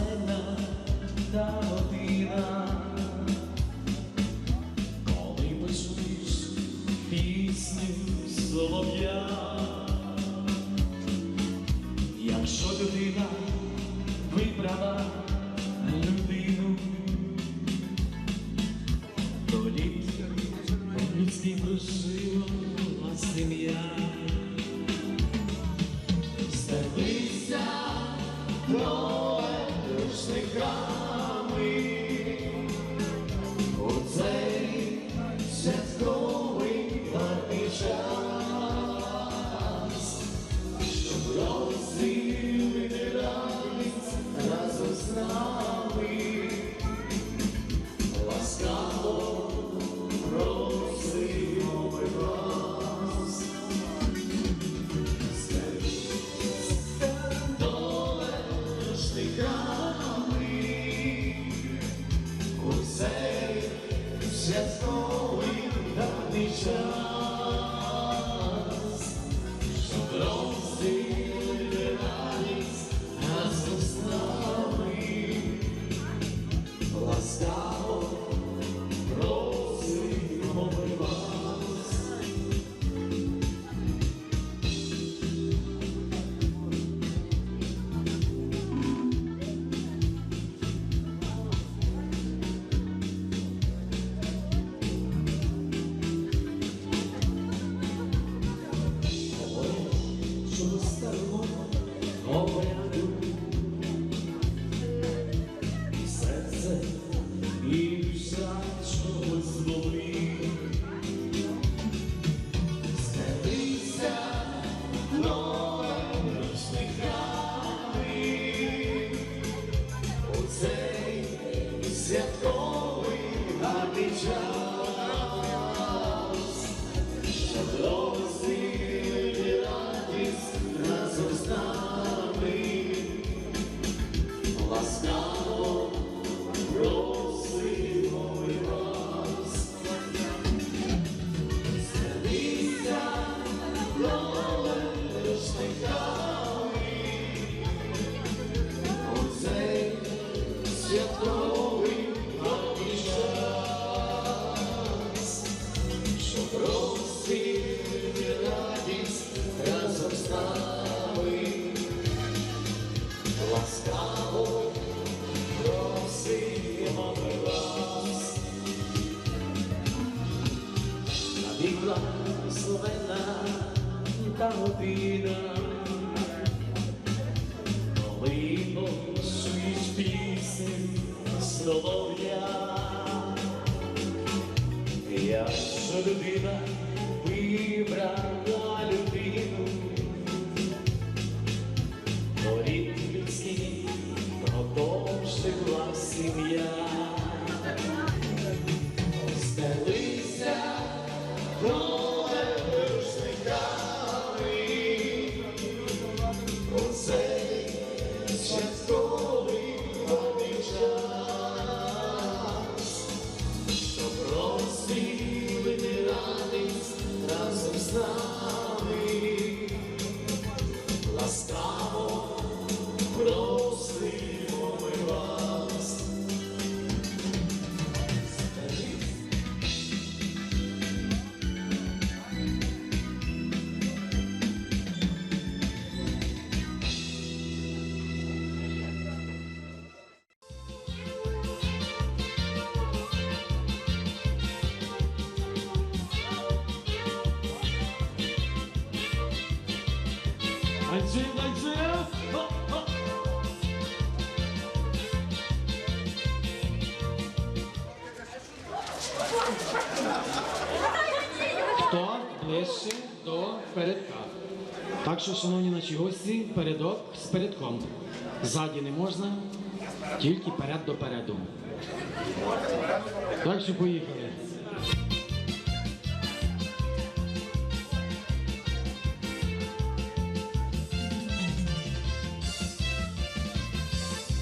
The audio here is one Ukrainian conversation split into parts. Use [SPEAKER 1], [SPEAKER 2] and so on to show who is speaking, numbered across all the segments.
[SPEAKER 1] благословенна та година, коли почуєш пісню солов'я, якщо людина вибрала Танцює, танцює! Хоп-хоп!
[SPEAKER 2] Хто ближче до передка? Так що, шановні наші гості, передок з передком. Ззаді не можна, тільки перед до переду. Так що поїхали.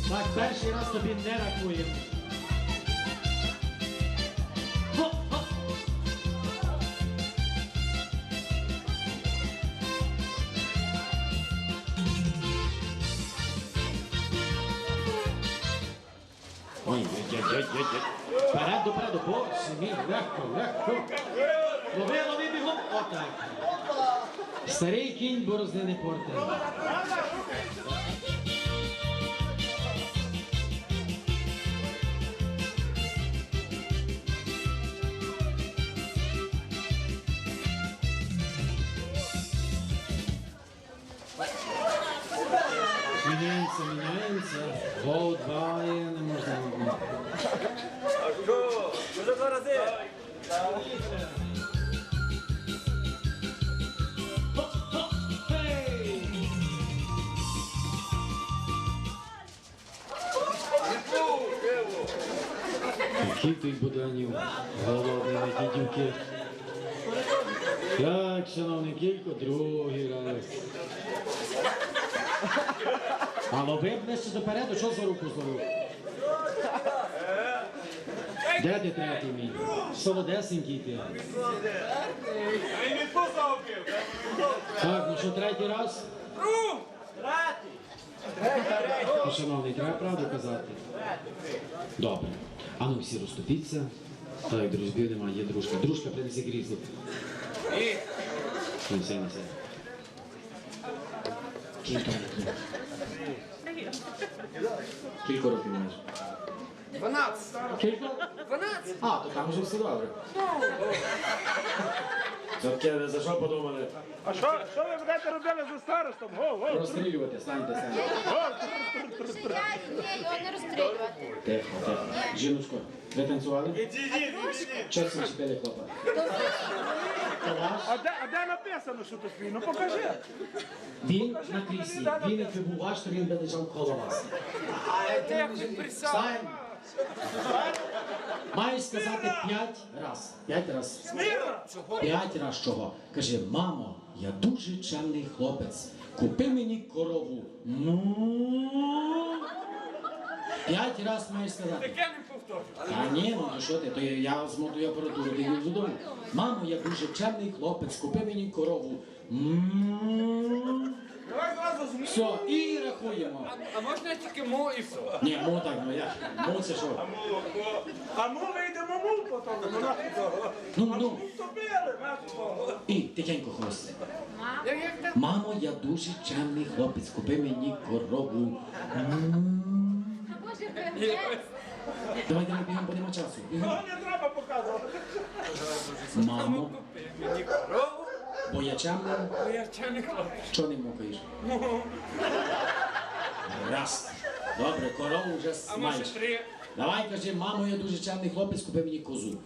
[SPEAKER 2] Так, перший раз тобі не рахуємо.
[SPEAKER 1] Ой, ой, ой, ой, ой. Вперед, допереду, мій, легко, легко. Лови, лови, бігом. Отак. Старий кінь борозни не порте. Міняється. Гол дбає, не можна.
[SPEAKER 3] А що? Вже два рази.
[SPEAKER 1] Який ти буданів, голодний дівки. Так, шановний кілько, другий раз. А лови ближче допереду, що за руку зловив? Де ти третій мій? Солодесенький ти. Так, ну що, третій раз? Ну, Шановний, треба правду казати. Добре. А ну всі розступіться. Так, дружбів немає, є дружка. Дружка, принеси крісло. Неси, неси. Кілька років. Кілька років маєш?
[SPEAKER 4] 12.
[SPEAKER 1] Кілька?
[SPEAKER 4] 12.
[SPEAKER 1] А, то там вже все добре. Ви за що подумали?
[SPEAKER 3] А що, що ви будете робити за старостом? Го, го.
[SPEAKER 1] Розстрілювати, станьте, станьте.
[SPEAKER 5] Я ні, його не розстрілювати.
[SPEAKER 1] Тихо, тихо. Жіночко, ви танцювали? Чесно чіпили хлопа.
[SPEAKER 3] А де, а де написано, що тут твій? Ну покажи.
[SPEAKER 1] Він на кріслі, він як був ваш, то він би лежав коло вас.
[SPEAKER 4] Як він присяг.
[SPEAKER 1] Стань! Маєш сказати п'ять раз. П'ять раз. П'ять раз чого? Каже, мамо, я дуже чемний хлопець. Купи мені корову. Ну. П'ять раз маєш сказати.
[SPEAKER 4] Таке не повторю.
[SPEAKER 1] Та ні, ну то що ти, то я, я змотую апаратуру, ти їду додому. Мамо, я дуже чемний хлопець, купи мені корову.
[SPEAKER 3] Давай зразу.
[SPEAKER 1] Все, і рахуємо.
[SPEAKER 4] А можна тільки мо і все?
[SPEAKER 1] Ні, ну так, ну як? Ну це що?
[SPEAKER 3] А ну вийдемо му потім. Ну нафіг того.
[SPEAKER 1] Ну, ну.
[SPEAKER 3] Вступили, нафіг того.
[SPEAKER 1] І тихенько хвости.
[SPEAKER 4] Як, як так?
[SPEAKER 1] Мамо, я дуже чемний хлопець, купи мені корову.
[SPEAKER 5] Боже, певець.
[SPEAKER 1] Давай, давай, бігом, бо нема часу. Бігом.
[SPEAKER 3] Не треба показувати.
[SPEAKER 1] Мамо,
[SPEAKER 4] мені корову,
[SPEAKER 1] бо я
[SPEAKER 4] хлопець.
[SPEAKER 1] що не мукаєш? Раз. Добре, корову вже
[SPEAKER 4] А може
[SPEAKER 1] маєш.
[SPEAKER 4] три?
[SPEAKER 1] Давай, кажи, мамо, я дуже чемний хлопець, купи мені козу.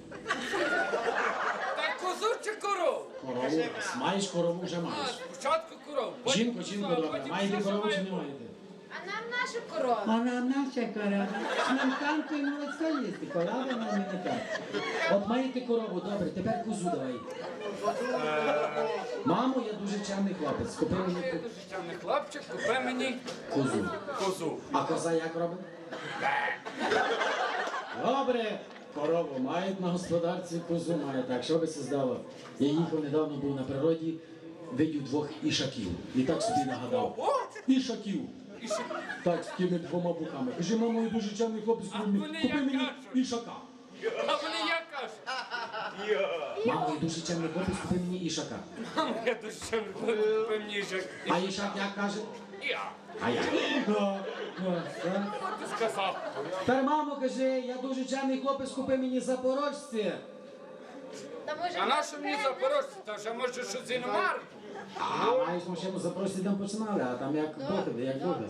[SPEAKER 4] Так козу чи корову?
[SPEAKER 1] Корову. Маєш корову, вже маєш.
[SPEAKER 4] спочатку корову. потім
[SPEAKER 1] Жінку,
[SPEAKER 4] козу,
[SPEAKER 1] жінку,
[SPEAKER 4] а
[SPEAKER 1] добре.
[SPEAKER 4] потім
[SPEAKER 1] Маєте
[SPEAKER 4] все, що
[SPEAKER 1] корову чи
[SPEAKER 4] має
[SPEAKER 1] не
[SPEAKER 4] бути.
[SPEAKER 1] маєте?
[SPEAKER 5] Наша корова.
[SPEAKER 6] Вона наша корова. Сметанку і молочко їсти, корова нам не так.
[SPEAKER 1] От маєте корову, добре, тепер козу давай. Мамо, я дуже чемний хлопець, купи мені
[SPEAKER 4] Я
[SPEAKER 1] ко-
[SPEAKER 4] дуже вчений хлопчик, купи мені
[SPEAKER 1] козу.
[SPEAKER 4] козу.
[SPEAKER 1] А коза як робить? Добре, корову мають на господарці, козу має. Так, що би це здало? Я їхав недавно був на природі, видів двох ішаків. І так собі нагадав. Ішаків.
[SPEAKER 4] І що?
[SPEAKER 1] Так, з тими двома буками. Кажи, мамо, я дуже чемний хлопець, купи мені,
[SPEAKER 4] вони
[SPEAKER 1] купи
[SPEAKER 4] як
[SPEAKER 1] мені
[SPEAKER 4] кажуть?
[SPEAKER 1] ішака.
[SPEAKER 4] А вони як кажуть?
[SPEAKER 1] Мамо, я дуже чемний хлопець, купи мені ішака.
[SPEAKER 4] Мамо, я дуже вчений хлопець, купи мені їжак.
[SPEAKER 1] А ішак як каже?
[SPEAKER 4] Я.
[SPEAKER 1] А я.
[SPEAKER 4] Що ти сказав?
[SPEAKER 1] Тепер, мамо, каже, я дуже чемний хлопець, купи мені запорожці.
[SPEAKER 5] Та може
[SPEAKER 4] А на що мені запорожці? Та вже може щось іномар?
[SPEAKER 1] А маєш машину запорожці, там починали, а там як доходи, як доходи.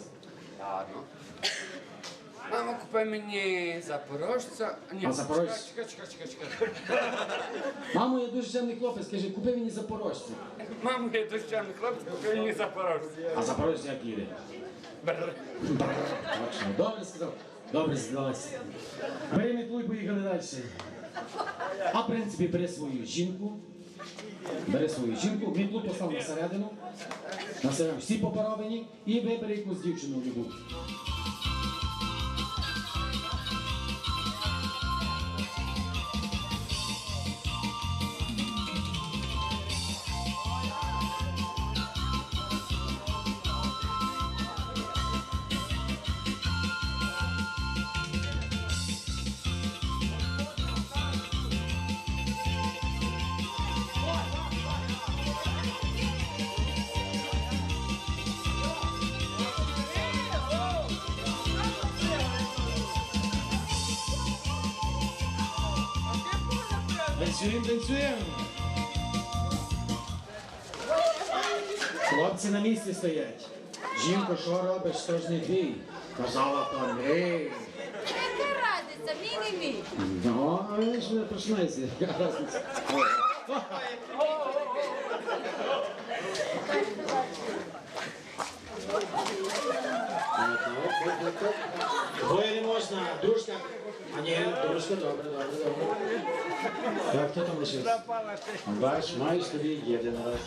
[SPEAKER 4] Ладно. Мамо, купи мені запорожця. Ні,
[SPEAKER 1] А запорожець?
[SPEAKER 4] Чекай, чекай, чекай, чекай.
[SPEAKER 1] Мамо, я дуже чемний хлопець, каже, купи мені запорожці.
[SPEAKER 4] Мамо, я дощаний хлопець, купи мені запорожця.
[SPEAKER 1] А запорожці як їде?
[SPEAKER 4] Бррр.
[SPEAKER 1] Точно. Добре сказав. Добре здалося. Бери мітлу і поїхали далі. А в принципі, бери свою жінку. Бери свою жінку, мітлу постав на середину. На середину всі попоробені і вибере якусь дівчину любу. Танцюємо, танцюємо. Хлопці на місці стоять. Жінко, що робиш? Що ж не твій? Казала то не.
[SPEAKER 5] Яка разниця, мій не мій.
[SPEAKER 1] Ну, а ви ж не починається. Яка разниця? Двоє не можна, дружка. А ні, дружка, добре. Так, хто там лишився? Бач, маєш тобі єдин раз.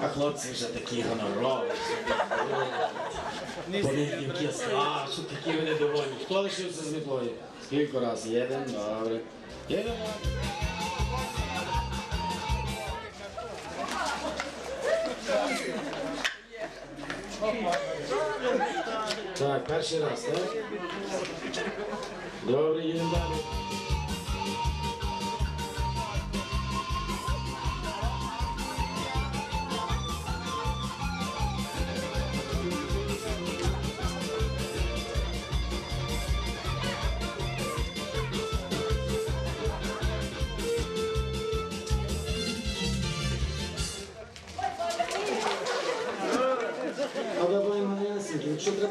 [SPEAKER 1] А хлопці вже такі гонорові. Політники страшно, такі вони доволі. Хто лишився з мітлою? Скільки раз? Єдин, добре. Єдин. Так, перший раз, так? Добре, їдемо далі.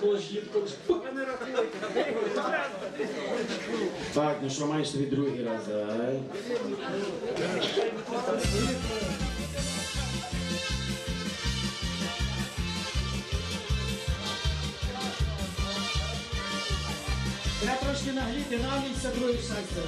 [SPEAKER 1] Було. Так, ну що маєш тобі другий раз, давай. Треба трошки нагліти, навліться другий шанс.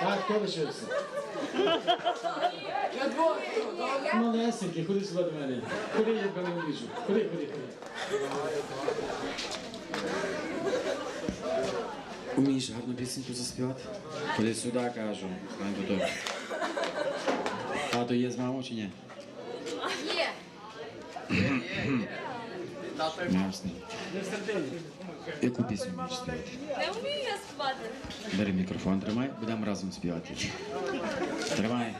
[SPEAKER 1] Так, хто лишився? Малесенький, ходи сюди до мене. Ходи, я тебе не вліжу. Ходи, ходи, ходи. Умієш гарну пісеньку заспівати? Ходи сюди, кажу. Стань тут. Тато є з мамою чи ні?
[SPEAKER 5] Є.
[SPEAKER 1] Ясно. Яку пісню вмієш співати?
[SPEAKER 5] Не вмію я спати.
[SPEAKER 1] Бери мікрофон, тримай, будемо разом співати. Тримай.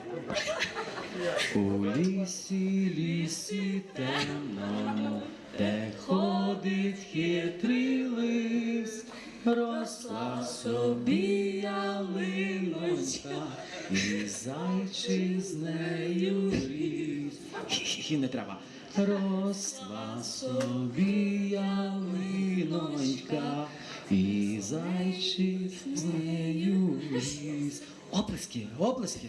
[SPEAKER 1] У лісі, лісі темному, де ходить хитрий лис, росла собі ялиночка, і зайчий з нею ріс. Хі-хі, не треба. Росла собі ялиночка, і зайчик з нею ріс. Оплески, оплески.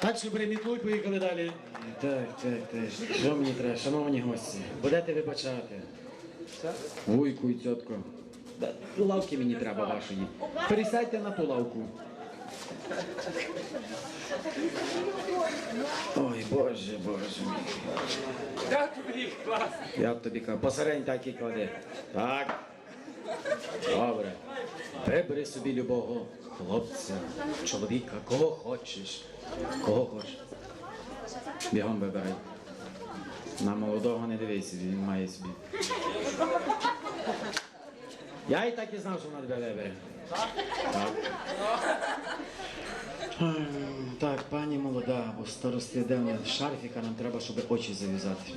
[SPEAKER 1] Так що перемітуй, поїхали далі. Так, так, так. Що мені треба, шановні гості? Будете вибачати. Вуйку і тітко. Да, Лавки мені треба вашої. Пересядьте на ту лавку. Ой, боже, боже мій.
[SPEAKER 4] Так тобі клас.
[SPEAKER 1] Я б тобі кажу, посередньо так і клади. Так. Добре. Вибери собі любого хлопця, чоловіка, кого хочеш. Кого хочеш. Бігом вибирай. На молодого не дивися, він має собі. Я і так і знав, що вона тебе вибере. Так. Так, пані молода, бо старости де шарфіка, нам треба, щоб очі зав'язати.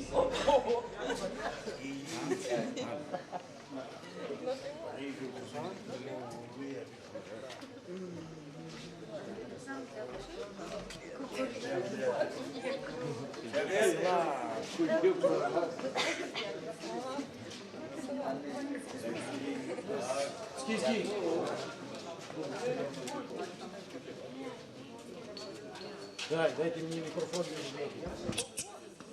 [SPEAKER 1] Стій, стій. Дай, дайте мені мікрофон.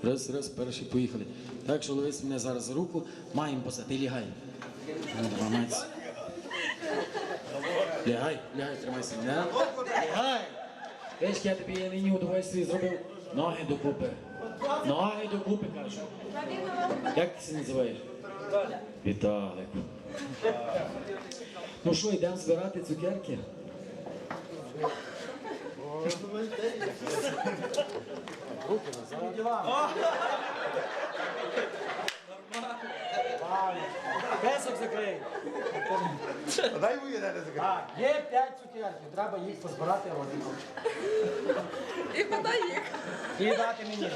[SPEAKER 1] Раз, раз, перший поїхали. Так що ловись мене зараз за руку, маємо посати, лягай. Ну. Лягай, лягай, тримайся. Не? Лягай. Знаєш, я тобі я нині удовольствие зробив. Ноги докупи. Ноги докупи, кажу. Як ти це називаєш? Віталик. Ну що, йдемо збирати цукерки? Песок закрий.
[SPEAKER 3] Дай мені не закрити.
[SPEAKER 1] Так, є п'ять цукерків, треба їх позбирати родинку.
[SPEAKER 7] І куди їх?
[SPEAKER 1] І дати мені.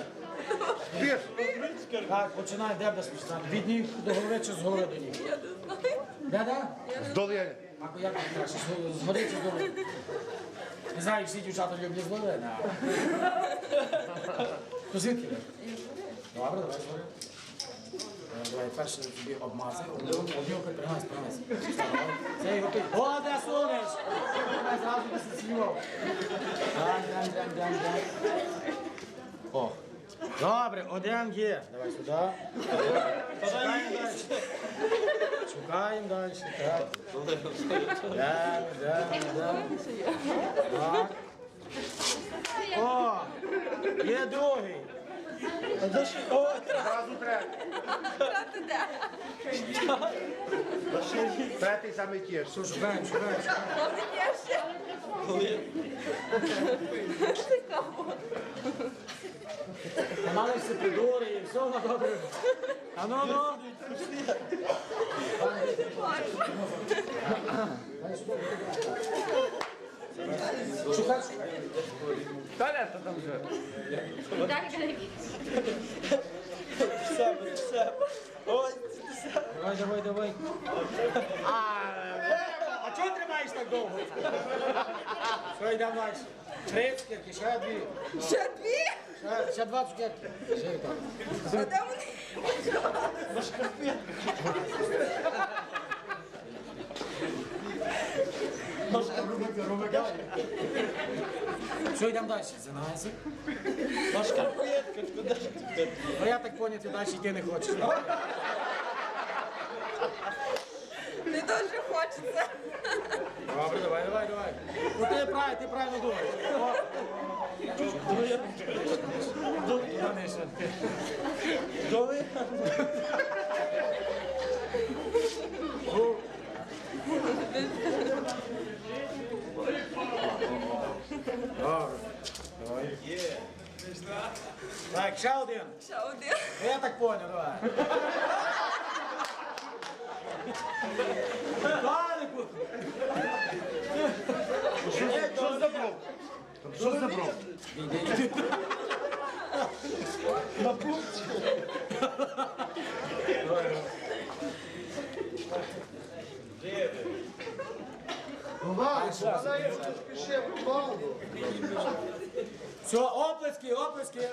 [SPEAKER 1] Так, починай, де будеш починати? Від ніг до голови чи з голови до ніг?
[SPEAKER 7] Я не знаю.
[SPEAKER 1] Де, де?
[SPEAKER 3] Здолєння.
[SPEAKER 1] А як ти краще, з чи з? Не знаю, всі дівчата люблять з голови. То звідки? ви? Добре, давай з. Е, Давай перше тобі обмазай, обнюхай, принась, принась. Це його пить. О, де сунеш? Давай зразу би се смівав. Дан, дан, дан, дан, дан. О. Добре, один є. Давай сюди. Шукаємо далі. Шукаємо далі. Так. Йдемо, йдемо, йдемо. Так. О, є другий. О,
[SPEAKER 3] Зразу треба.
[SPEAKER 7] Брати де?
[SPEAKER 3] Третій саме ті.
[SPEAKER 1] що
[SPEAKER 7] є ще.
[SPEAKER 1] Мали всі придури і все на добре. А ну, ну. Шукай.
[SPEAKER 4] Таля, то там вже.
[SPEAKER 5] Так,
[SPEAKER 1] Давай, давай, давай. А чого тримаєш так довго? Що, йдемо далі? Три ще дві.
[SPEAKER 7] Ще дві?
[SPEAKER 1] Ще, ще два цукерки. Йдемо.
[SPEAKER 7] А де вони?
[SPEAKER 1] Що, йдемо далі? Занайся. Ну я так поняв, ти далі йти не хочеш.
[SPEAKER 7] Не дуже хочеться.
[SPEAKER 1] Добре, давай, давай, давай. Ну ти правильно, ти правильно думаєш. О. Туди нижче. Добре. Давай. Так, ще один.
[SPEAKER 7] Ще один.
[SPEAKER 1] Я так понял, давай. Далеко.
[SPEAKER 3] Що за бров? Що за пункті.
[SPEAKER 1] Все, оплески, оплески.